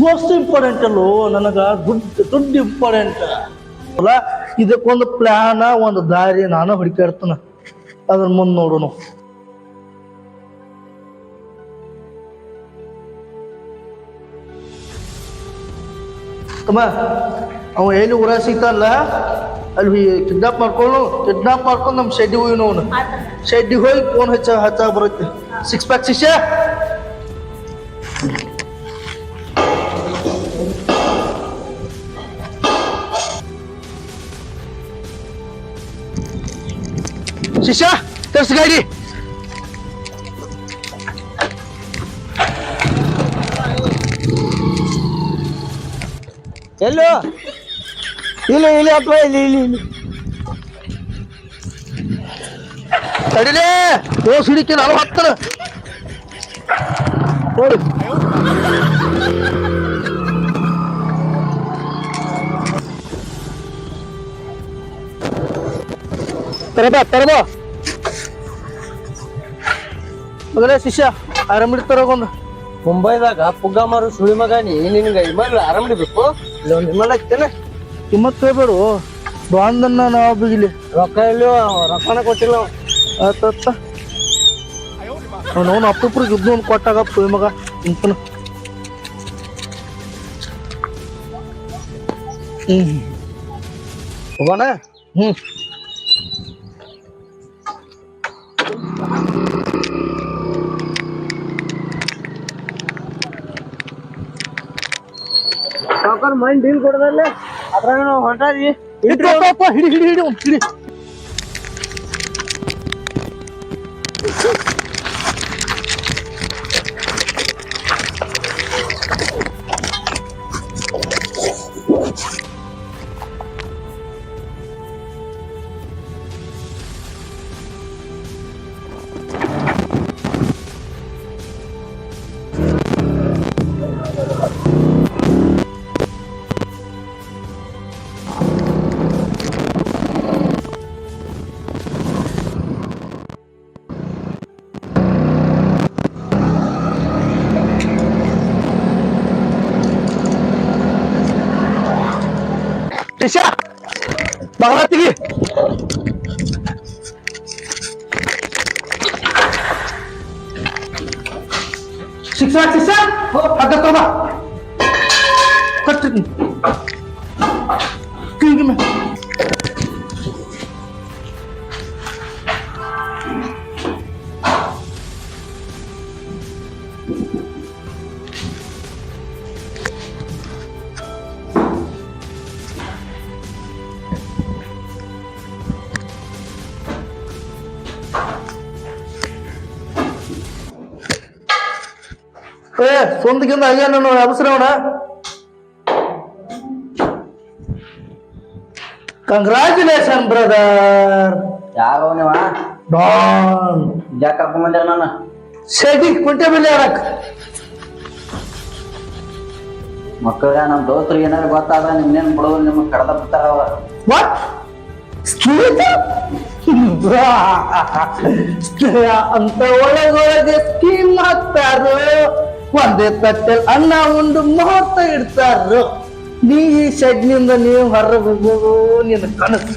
ದೋಸ್ತ ಇಂಪಾರ್ಟೆಂಟ್ ಅಲ್ಲೋ ನನಗೆ ದುಡ್ಡು ದುಡ್ಡು ಇಂಪಾರ್ಟೆಂಟ್ ಅಲ್ಲ ಇದಕ್ಕೊಂದು ಪ್ಲ್ಯಾನ ಒಂದು ದಾರಿ ನಾನು ಹುಡುಕಾಡ್ತಾನ ಅದ್ರ ಮುಂದೆ ನೋಡೋಣ. ತಮ್ಮ ಅವ ಎಲ್ಲಿ ಊರ ಸಿಗ್ತಾನಲ್ಲ ಅಲ್ಲಿ ಕಿಡ್ನಾಪ್ ಮಾಡ್ಕೊಂಡು ಕಿಡ್ನಾಪ್ ಮಾಡ್ಕೊಂಡು ನಮ್ಮ ಶೆಡ್ಡಿಗೆ ಹೋಗಿ ಅವನು ಶೆಡ್ಡಿಗೆ ಹೋಗಿ ಫೋನ್ ಹಚ್ಚ ಹಚ್ಚಾಗ ಬರುತ್ತೆ. ಸಿಕ್ಸ್ ಪ್ಯಾಕ್ ಶಿಷ್ಯ ಶಿಷ್ಯ ತರ್ಸ್ ಗಾಡಿ. ಎಲ್ಲೋ? ಇಲ್ಲ ಇಲ್ಲಿ ಅಪ್ಪ ಇಲ್ಲಿ ಇಲ್ಲಿ ಇಲ್ಲಿ. ತಡಿಲೇ ಓ ಸಿಡಿಕೆ ನಾನು ಹತ್ತನ ನೋಡು ತರಬ ತರಬ ಮಗನೇ ಶಿಷ್ಯ ಆರಾಮಿಡ್ತಾರ ಒಂದು ಮುಂಬೈದಾಗ ಪುಗ್ಗ ಮಾರು ಸುಳಿ ಮಗ ನೀ ನಿನ್ಗ ಇಮಲ್ ಆರಾಮ್ ಹಿಡಿಬೇಕು ಇಲ್ಲ ಒಂದು ಇಮಲ್ ಹಾಕ್ತೇನೆ. ಕಿಮ್ಮತ್ ಹೇಳ್ಬೇಡು ಬಾಂಧನ್ನ ನಾವು ಬಿಗಿಲಿ. ರೊಕ್ಕ ಇಲ್ಲೋ ರೊಕ್ಕನ ಕೊಟ್ಟಿಲ್ಲ ಆತತ್ತ ಅವನು ಅಪ್ಪುಪ್ರು ಯುದ್ಧ ಒಂದು ಕೊಟ್ಟಾಗ ಪುಯ್ ಮಗ ಇಂತನ. ಹ್ಞೂ ಹೋಗೋಣ? ಹ್ಮ್. ಸಾವುಕಾರ ಮೈಂಡ್ ಡೀಲ್ ಕೊಡದಲ್ಲ? ಅದ್ರಾಗ ನಾವು ಹೊಂಟಾರಿ ಹಿಡಿ ಹಿಡಿ ಹಿಡಿ ಹಿಡಿ. ಹಿಡಿ ಅವ್ನ್ ಹಿಡಿ ಶಿಷ್ಯ ಭಗವತಿಗೆ ಶಿಕ್ಷಣ ಶಿಷ್ಯ ಹಗ್ಗ ತಗೋಬ ಕಟ್ಟಿ ಕಿವಿಗೆ ಮೇ ಏ ಸೊಂದಗಿಂದ ಆಗ್ಯ ನಾನು ಕಂಗ್ರಾಚುಲೇಷನ್ ಬ್ರದರ್ ಯಾರೋ ನೀವ? ಡಾನ್ ಯಾಕೆ ಕರ್ಕೊಂಡ್ ಬಂದೆ ನಾನು? ಕುಂಟೆ ನಮ್ಮ ದೋಸ್ತರಿಗೆ ಏನಾದ್ರು ಗೊತ್ತಾದ ನಿಮ್ನೇನ್ ಬಿಡೋದು ನಿಮ್ ಕಡ್ದ ಬಿಡ್ತಾರ ವಾಟ್ ಅಂತ ಒಳಗೊಳಗೆ ಸ್ಕೀಮ್ ಹಾಕ್ತಾರೋ ಒಂದೇ ತಟ್ಟೆಲ್ ಅನ್ನ ಒಂದು ಮುಹೂರ್ತ ಇಡ್ತಾರ ನೀ ಈ ಶೆಡ್ನಿಂದ ನೀವು ಹೊರಗೋಗು ನಿನ್ನ ಕನಸು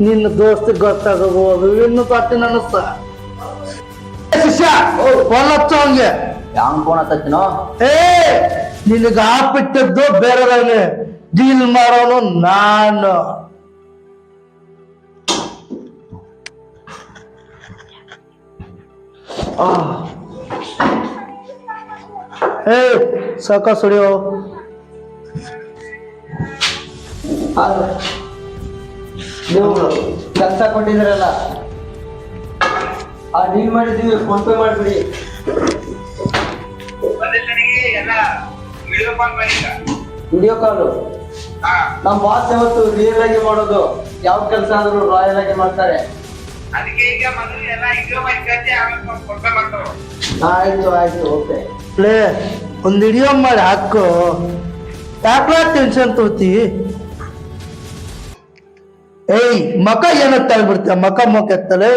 ನಿನ್ನ ದೋಸ್ತ ಗೊತ್ತಾಗಬಹುದು ಇನ್ನು ತಟ್ಟಿನ ಅನಸ್ತ ಶಿಷ್ಯ ಫೋನ್ ಹಚ್ಚ ಹಂಗೆ. ಯಾವ ಫೋನ್ ಹತ್ತಚ್ಚಿನೋ ಏ ನಿನಗ ಬೇರೆದವನೇ ಡೀಲ್ ಮಾಡೋನು ನಾನು. ಆ. ಏ ಸಾಕ ಸುಡಿಯೋ ನೀವು ಕೆಲಸ ಕೊಟ್ಟಿದ್ರಲ್ಲ ಆ ಡೀಲ್ ಮಾಡಿದ್ದೀವಿ ಫೋನ್ ಪೇ ಮಾಡ್ಬಿಡಿ. ವಿಡಿಯೋ ಕಾಲ್ ನಮ್ ವಿಡಿಯೋ ಕಾಲು ಹಾ. ನಮ್ಮ ಬಾಸ್ ಯಾವತ್ತು ರಿಯಲ್ ಆಗಿ ಮಾಡೋದು ಯಾವ ಕೆಲಸ ಆದ್ರೂ ರಾಯಲ್ ಆಗಿ ಮಾಡ್ತಾರೆ. ಆಯ್ತು ಆಯ್ತು ಓಕೆ ಲೇ ಒಂದು ವಿಡಿಯೋ ಮಾಡಿ ಹಾಕು. ಯಾಕಲ ಟೆನ್ಷನ್ ತೋತಿ ಏಯ್ ಮಕ ಏನತ್ತ ಆಗ್ಬಿಡ್ತೀಯ ಮಕ ಮೊಕ ಎತ್ತಲೇ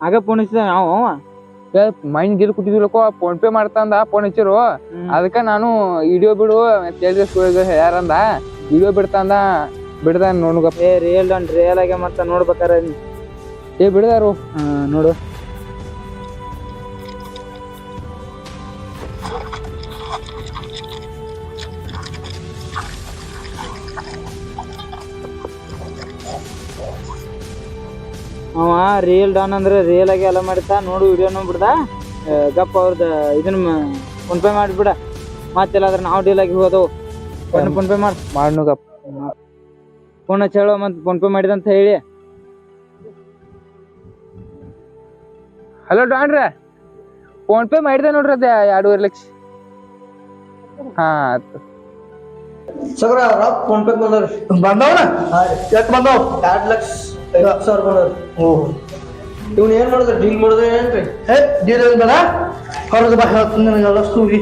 ಆಗ ಫೋನ್ ಹಚ್ಚಿದ ನಾವು ಮೈಂಡ್ ಮೈನ್ ಗಿಲ್ ಕುಟ್ಟಿದ್ಲಕೋ ಫೋನ್ ಪೇ ಮಾಡ್ತಂದ ಫೋನ್ ಹಚ್ಚಿರು. ಅದಕ್ಕ ನಾನು ವಿಡಿಯೋ ಬಿಡು ತೇಜಸ್ ಯಾರಂದ? ವಿಡಿಯೋ ಬಿಡ್ತಂದ. ಬಿಡ್ದ ನೋಡ್ಗಪ್ಪ ಏ ರಿಯಲ್ ಡನ್ ರಿಯಲ್ ಆಗಿ ಮತ್ತೆ ನೋಡ್ಬೇಕಾರ ಏ ಬಿಡ್ದಾರು ನೋಡು. ಅವ ರಿಯಲ್ ಡಾನ್ ಅಂದ್ರೆ ರಿಯಲ್ ಆಗಿ ಎಲ್ಲ ಮಾಡಿದ್ದ. ನೋಡು ವಿಡಿಯೋನು ಬಿಡ್ದ. ಗಪ್ಪ ಅವ್ರದ್ದು ಇದನ್ನ ಫೋನ್ ಪೇ ಮಾಡಿಬಿಡ. ಮತ್ತೆಲ್ಲಾದ್ರೆ ನಾವು ಡೀಲ್ ಆಗಿ ಹೋದವು. ಫೋನ್ ಪೇ ಮಾಡಿ. ಮಾಡ್ನುಗಪ್ಪ ಫೋನ್ ಹಚ್ಚಿ ಹೇಳೋ ಮತ್ತು ಫೋನ್ ಪೇ ಮಾಡಿದಂತ ಹೇಳಿ. ಹಲೋ ಡಾನ್ರ ಫೋನ್ ಪೇ ಮಾಡಿದೆ ನೋಡ್ರಿ ಅದೇ ಎರಡೂವರೆ ಲಕ್ಷ. ಹಾ ಆತು ಸಗರ ರೊಕ್ಕ ಫೋನ್ ಪೇ ಬಂದವ್ರಿ. ಬಂದವನ ಎಷ್ಟು ಬಂದವ ಎರಡು ಲಕ್ಷ ಐವತ್ತು ಸಾವಿರ ಬಂದವ್ರಿ. ಓ ಇವ್ನು ಏನು ಮಾಡಿದ್ರೆ? ಡೀಲ್ ಮಾಡಿದ್ರೆ ಏನ್ರಿ ಹೇ ಡೀಲ್ ಬೇಡ? ಹೊರಗೆ ಬಾ ಹೇಳ್ತೀನಿ ನನಗೆಲ್ಲ ಸೂಗಿ.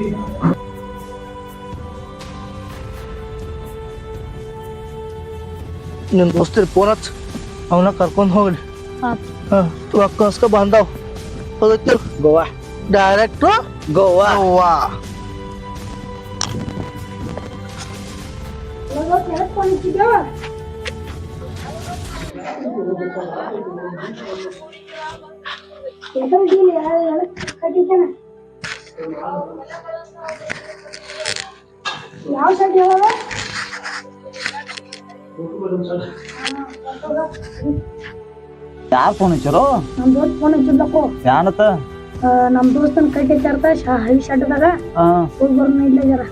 ನಿನ್ನ ದೋಸ್ತಿರ್ ಫೋನ್ ಹಚ್ಚ ಅವನ ಕರ್ಕೊಂಡು ಹೋಗ್ಲಿ ಹಾಂ ರೊಕ್ಕ ಕಸ್ಕ ಬಂದಾವ್ ಹೋಗತ್ತಿರು ಗೋವಾ ಡೈರೆಕ್ಟ್ ಗೋವಾ ವಾ ಯಾವ ಸೈಡ್ ಹೇಳೋದು ಯಾರು ಫೋನ್ ಹಚ್ಚರು? ನಮ್ ದೋಸ್ತ್ ಫೋನ್ ಹಚ್ಚಿದ್ದಕ್ಕು ಯಾನತ್ತ? ನಮ್ ದೋಸ್ತನ್ ಕೈ ಚರ್ತ ಹೈ ಶಡ್ಡದಾಗ ಹಾ ಹೋಗಿ ಬರ್ನ ಇಲ್ಲ ಜರ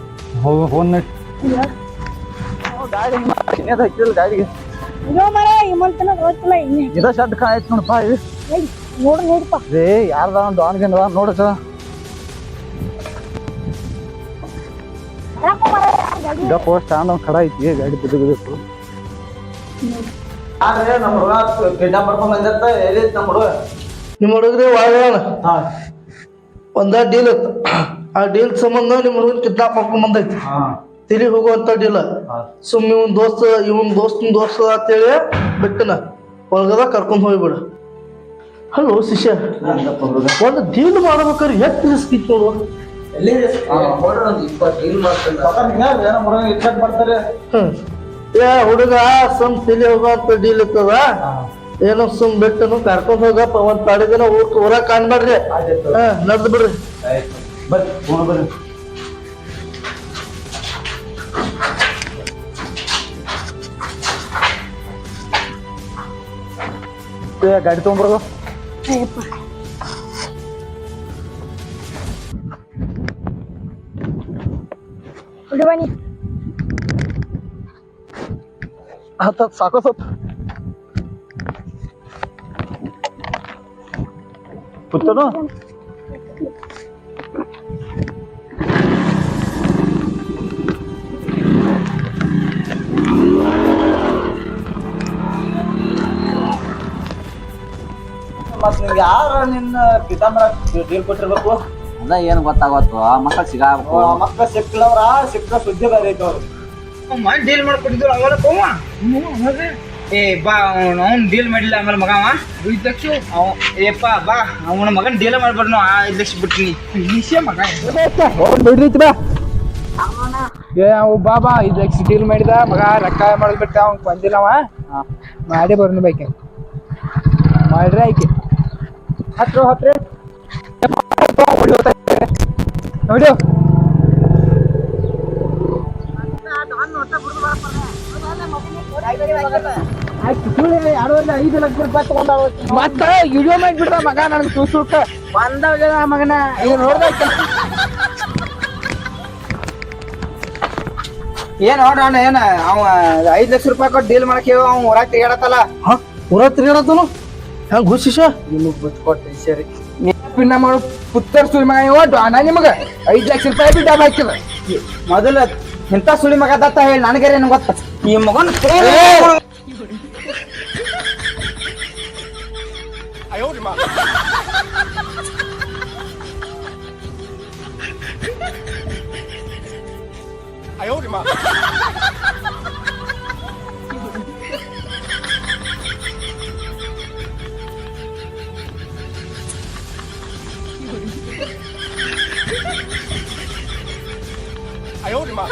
ಹೋಗಿ ಫೋನ್ ಹಚ್ಚಿಲ್ಲ ಗಾಡಿಗೆ. ಮರ ಈ ಮಂತನ ಗೊತ್ತಿಲ್ಲ ಇನ್ನೇ. ಇದ ಶರ್ಟ್ ಕಾಯ್ತು ನೋಡಪ್ಪ ಇದು. ನೋಡು ನೋಡಪ್ಪ ರೇ ಯಾರ್ದ ಒಂದು ಆನ್ಗೇನ್ ನೋಡ ಯಾಕೋ ಮರ ಗಾಡಿ? ಗಪ್ಪ ಸ್ಟ್ಯಾಂಡ್ ಒಂದು ಕಡ ಐತಿ ಗಾಡಿ ಬಿದ್ದು ಆದ್ರೆ ನಮ್ಮ ಹುಡುಗ ಕಿಡ್ನಾಪ್ ಮಾಡ್ಕೊಂಡ್ ಬಂದಿರ್ತ ಎಲ್ಲಿ ನಮ್ಮ ಹುಡುಗ? ನಿಮ್ಮ ಹುಡುಗ್ರಿ ವಾಳ್ಯಾನ ಒಂದ ಡೀಲ್ ಇತ್ತು. ಆ ಡೀಲ್ ಸಂಬಂಧ ನಿಮ್ಮ ಹುಡುಗನ್ ಕಿಡ್ನಾಪ್ ಮಾಡ್ಕೊಂಡ್ ಬಂದೈತಿ. ತಿಳಿ ಹೋಗುವಂತ ಡೀಲ್ ಸುಮ್ ಇವನ್ ದೋಸ್ತ ಇವನ್ ದೋಸ್ತನ ದೋಸ್ತ ಅಂತೇಳಿ ಬಿಟ್ಟನ. ಒಳಗದ ಕರ್ಕೊಂಡ್ ಹೋಗ್ಬಿಡ. ಹಲೋ ಶಿಷ್ಯ. ಒಂದು ಡೀಲ್ ಮಾಡ್ಬೇಕಾದ್ರೆ ಎಷ್ಟು ರಿಸ್ಕ್ ಇತ್ತು ಮಾಡ್ತಾರೆ. ಹ್ಮ್. ಏ ಹುಡುಗ ಸುಮ್ ಸಿಲಿ ಹೋಗುವಂತ ಡೀಲ್ ಇರ್ತದ ಏನೋ ಸುಮ್ ಬಿಟ್ಟನು ಕರ್ಕೊಂಡ್ ಹೋಗಪ್ಪ ಒಂದ್ ತಡೆ ದಿನ ಊರ್ ಊರ ಕಾಣ್ಬೇಡ್ರಿ ಹಾ ನಡ್ದ್ ಬಿಡ್ರಿ. ಗಾಡಿ ತೊಗೊಂಬರ್ದು ಅಯ್ಯಪ್ಪ. ಹುಡಿ ಬನ್ನಿ ಹತ್ತ ಸಾಕೋ ಸ್ವಲ್ಪ ಕೂತನು ಮತ್ ನಿಂಗೆ ಯಾರ ನಿನ್ನ ಪಿತಾಂಬರ ಡೀಲ್ ಕೊಟ್ಟಿರ್ಬೇಕು ಅದ ಏನ್ ಗೊತ್ತಾಗತ್ತು ಆ ಮಕ್ಕಳು ಸಿಗಾಬೇಕು ಮಕ್ಕಳ ಸಿಕ್ಕಲವ್ರ ಸಿಕ್ಕ ಸುದ್ದಿ ಬೇರೆ ಐತೆ ಅವ್ರು deal ಮಾಡ್ಕೊಟ್ಟಿದ್ರು ಅವೆಲ್ಲ ಕೋವ ಏ ಬಾ ಅವ್ನು ಅವ್ನು ಡೀಲ್ ಮಾಡಿಲ್ಲ ಆಮೇಲೆ ಮಗ ಅವ ಐದು ಲಕ್ಷ ಅವ ಏಪ್ಪ ಬಾ ಅವನ ಮಗನ ಡೀಲ್ ಮಾಡ್ಬಾರ್ದು ಆ ಐದು ಲಕ್ಷ ಬಿಡ್ತೀನಿ ನಿಶ್ಚಯ ಮಗ ಬಿಡ್ರಿತ್ ಬಾ ಏ ಅವು ಬಾಬಾ ಐದು ಲಕ್ಷ ಡೀಲ್ ಮಾಡಿದ ಮಗ ರೊಕ್ಕ ಮಾಡ್ಬಿಟ್ಟ ಅವ್ನ್ ಬಂದಿಲ್ಲವ ಮಾಡಿ ಬರ್ನು ಬೇಕೆ ಮಾಡ್ರಿ ಆಯ್ಕೆ ಹತ್ರ ಹತ್ರ ನೋಡು ಮತ್ತ ವಿಡಿಯೋ ಮಾಡಿಬಿಡ್ದ ಮಗ ನನಗೆ ತೂಸುಕ ಬಂದಾಗ ಮಗನ ಇವ್ ನೋಡ್ದ ಏನ್ ನೋಡ ಅಣ್ಣ ಏನ ಅವ ಐದ್ ಲಕ್ಷ ರೂಪಾಯಿ ಕೊಟ್ಟು ಡೀಲ್ ಮಾಡಕ್ಕೆ ಅವ್ನು ಹೊರಗೆ ತಿರ್ಗಾಡತ್ತಲ್ಲ? ಊರ ತಿರ್ಗಾಡತ್ತನು? ಹೆಂಗ್ ಘೋಷಿಸ ನಿಮಗ್ ಬಿಟ್ಕೊಟ್ಟೆ ಸರಿ. ಪಿನ್ನ ಮಾಡು ಪುತ್ತರ್ ಸುಳಿ ಮಗ ಇವ ಡಾನ ನಿಮಗ? ಐದ್ ಲಕ್ಷ ರೂಪಾಯಿ ಬಿಟ್ಟು ಡಾಬ್ ಹಾಕಿದ ಮೊದಲು ಇಂಥ ಸುಳಿ ಮಗ ದತ್ತ ಹೇಳಿ ನನಗೇನು ಏನು ಗೊತ್ತ? ಈ ಮಗನ 哎呦我的妈！哎呦我的妈！哎呦我的妈！